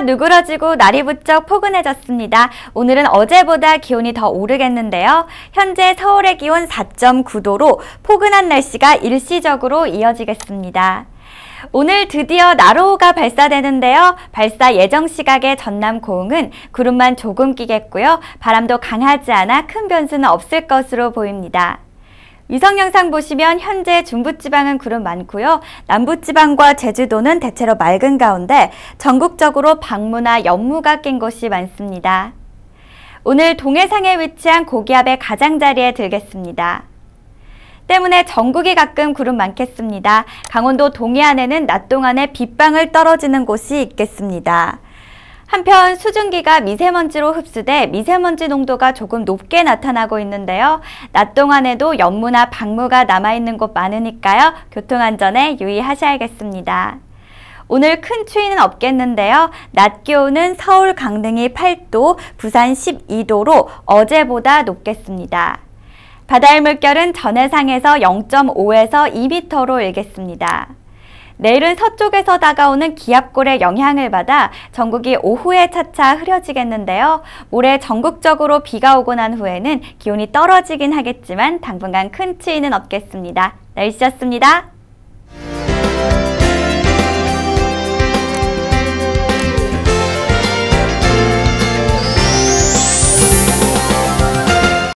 누그러지고 날이 부쩍 포근해졌습니다. 오늘은 어제보다 기온이 더 오르겠는데요. 현재 서울의 기온 4.9도로 포근한 날씨가 일시적으로 이어지겠습니다. 오늘 드디어 나로호가 발사되는데요. 발사 예정 시각의 전남 고흥은 구름만 조금 끼겠고요. 바람도 강하지 않아 큰 변수는 없을 것으로 보입니다. 위성 영상 보시면 현재 중부지방은 구름 많고요. 남부지방과 제주도는 대체로 맑은 가운데 전국적으로 방무나 연무가 낀 곳이 많습니다. 오늘 동해상에 위치한 고기압의 가장자리에 들겠습니다. 때문에 전국이 가끔 구름 많겠습니다. 강원도 동해안에는 낮 동안에 빗방울 떨어지는 곳이 있겠습니다. 한편 수증기가 미세먼지로 흡수돼 미세먼지 농도가 조금 높게 나타나고 있는데요. 낮 동안에도 연무나 방무가 남아있는 곳 많으니까요. 교통안전에 유의하셔야겠습니다. 오늘 큰 추위는 없겠는데요. 낮 기온은 서울 강릉이 8도, 부산 12도로 어제보다 높겠습니다. 바다의 물결은 전해상에서 0.5에서 2m로 일겠습니다. 내일은 서쪽에서 다가오는 기압골의 영향을 받아 전국이 오후에 차차 흐려지겠는데요. 모레 전국적으로 비가 오고 난 후에는 기온이 떨어지긴 하겠지만 당분간 큰 추위는 없겠습니다. 날씨였습니다.